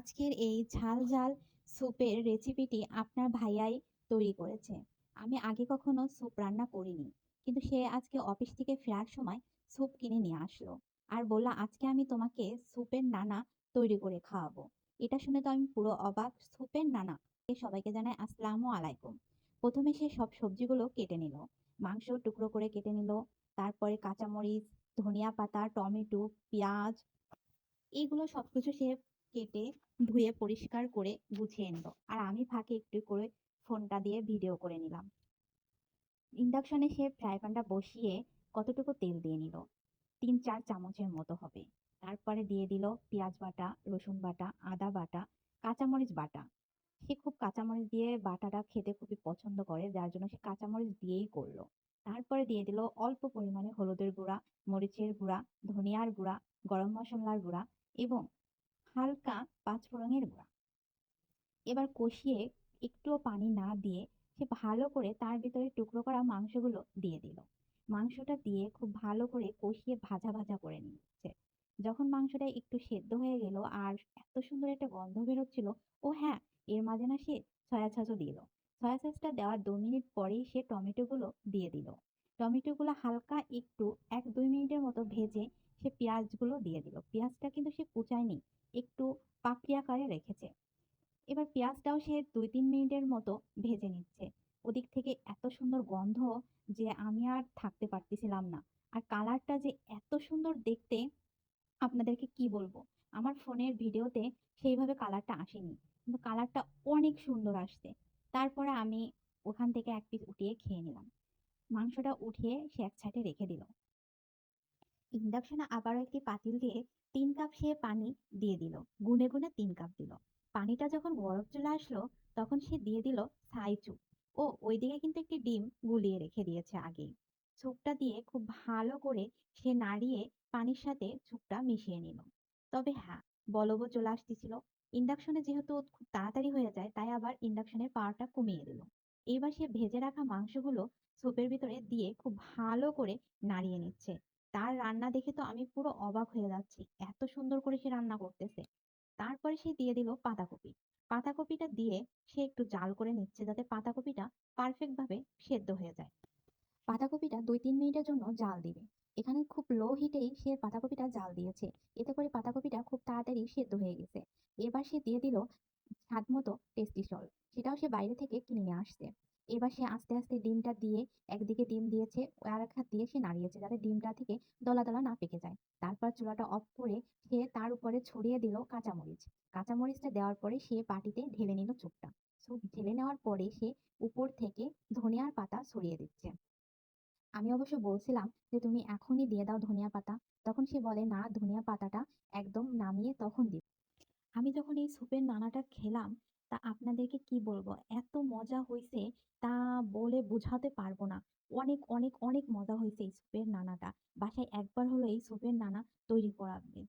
আজকের এই ঝাল ঝাল স্যুপের রেসিপিটি আপনার ভাইয়াই তৈরি করেছে। আমি আগে কখনো স্যুপ রান্না করিনি। কিন্তু সে আজকে অফিস থেকে ফেরার সময় স্যুপ কিনে নিয়ে আসলো। আর বলল, "আজকে আমি তোমাকে স্যুপের নানা তৈরি করে খাওয়াবো।" এটা শুনে তো আমি পুরো অবাক। স্যুপের নানা? সবাইকে জানাই আসসালামু আলাইকুম। ১ম এ সে সব সবজিগুলো কেটে নিল। মাংস টুকরো করে কেটে নিল। তারপরে কাঁচামরিচ, ধনিয়া পাতা, টমেটো, পেঁয়াজ এগুলো সবকিছু সে কেটে ধুয়ে পরিষ্কার করে গুছিয়ে নিল। আর আমি ফাঁকে একটু করে ফোনটা দিয়ে ভিডিও করে নিলাম। ইন্ডাকশনে সে ফ্রাই প্যানটা বসিয়ে কতটুকু তেল দিয়ে নিল। ৩-৪ চামচের মতো হবে। তারপরে দিয়ে দিল পেঁয়াজ বাটা, রসুন বাটা, আদা বাটা, কাঁচামরিচ বাটা। সে খুব কাঁচামরিচ দিয়ে বাটাটা খেতে খুবই পছন্দ করে, যার জন্য সে কাঁচামরিচ দিয়েই করল তারপরে দিয়ে দিল অল্প পরিমাণে হলুদের গুঁড়া, মরিচের গুঁড়া, ধনিয়ার গুঁড়া, গরম মশলার গুঁড়া এবং হালকা পাঁচ পাঁচফোড়নের গুঁড়া। এবার কষিয়ে একটুও পানি না দিয়ে সে ভালো করে তার ভিতরে টুকরো করা মাংসগুলো দিয়ে দিল। মাংসটা দিয়ে খুব ভালো করে কষিয়ে ভাজা ভাজা করে নিচ্ছে। যখন মাংসটা একটু সেদ্ধ হয়ে গেল আর এত সুন্দর একটা গন্ধ বেরোচ্ছিল, ও হ্যাঁ, এর মাঝে না সে সয়া সসও দিল। সয়া সসটা দেওয়ার ২ মিনিট পরেই সে টমেটোগুলো দিয়ে দিল। টমেটোগুলো হালকা একটু ১-২ মিনিটের মতো ভেজে সে পেঁয়াজগুলো দিয়ে দিল। পেঁয়াজটা কিন্তু সে কুচায়নি, একটু পাপড়ি আকারে রেখেছে। এবার পেঁয়াজটাও সে ২-৩ মিনিটের মতো ভেজে নিচ্ছে। ওদিক থেকে এত সুন্দর গন্ধ যে আমি আর থাকতে পারতেছিলাম না। আর কালারটা যে এত সুন্দর দেখতে, আপনাদেরকে কি বলব? আমার ফোনের ভিডিওতে সেইভাবে কালারটা আসেনি। কিন্তু কালারটা অনেক সুন্দর আসছে। তারপরে আমি ওখান থেকে এক পিস উঠিয়ে খেয়ে নিলাম। মাংসটা উঠিয়ে সে এক সাইডে রেখে দিল। ইন্ডাকশনে আবারও একটি পাতিল দিয়ে তিন কাপ সে পানি দিয়ে দিল। গুনে, গুনে তিন কাপ দিল। পানিটা যখন বরফ চলে আসলো, তখন সে দিয়ে দিল ছাই চুপ ও ওইদিকে কিন্তু একটি ডিম গুলিয়ে রেখে দিয়েছে আগেই। চুকটা দিয়ে খুব ভালো করে সে নাড়িয়ে পানির সাথে চুকটা মিশিয়ে নিল। তবে হ্যাঁ, বলবও চলে আসতেছিল। ইন্ডাকশনে যেহেতু খুব তাড়াতাড়ি হয়ে যায়, তাই আবার ইন্ডাকশনের পাওয়ারটা কমিয়ে দিল। এবার সে ভেজে রাখা মাংসগুলো স্যুপের ভিতরে দিয়ে খুব ভালো করে নাড়িয়ে নিচ্ছে। তার রান্না দেখে তো আমি পুরো অবাক হয়ে যাচ্ছি। এত সুন্দর করে সে রান্না করতেছে। তারপরে সে দিয়ে দিল পাতাকপি। পাতাকপিটা দিয়ে সে একটু জাল করে নিচ্ছে যাতে পাতাকপিটা পারফেক্ট ভাবে সেদ্ধ হয়ে যায়। পাতাকপিটা ২-৩ মিনিটের জন্য জাল দিবে। এখানে খুব লো হিটেই সে পাতাকপিটা জাল দিয়েছে। এতে করে পাতাকপিটা খুব তাড়াতাড়ি সেদ্ধ হয়ে গেছে। এবার সে দিয়ে দিল স্বাদমতো টেস্টি সল্ট। সেটাও সে বাইরে থেকে কিনে নিয়ে আসছে। এবার সে আস্তে, আস্তে ডিমটা দিয়ে একদিকে ডিম দিয়েছে, আরেক হাত দিয়ে সে নাড়িয়েছে যাতে ডিমটা থেকে দলা, দলা না পেকে যায়। তারপর চুলাটা অফ করে সে তার উপরে ছড়িয়ে দিল কাঁচামরিচ। কাঁচামরিচটা দেওয়ার পরে সে বাটিতে ঢেলে নিল স্যুপটা। স্যুপ ঢেলে নেওয়ার পরে সে উপর থেকে ধনিয়ার পাতা ছড়িয়ে দিচ্ছে। আমি অবশ্য বলছিলাম যে, "তুমি এখনই দিয়ে দাও ধনিয়া পাতা।" তখন সে বলে, "না, ধনিয়া পাতাটা একদম নামিয়ে তখন দিও।" আমি যখন এই স্যুপের নানাটা খেলাম, তা আপনাদেরকে কি বলব? এত মজা হয়েছে তা বলে বোঝাতে পারব না। অনেক, অনেক, অনেক মজা হয়েছে এই স্যুপের নানাটা। বাসায় একবার হলো এই স্যুপের নানা তৈরি করাবেন।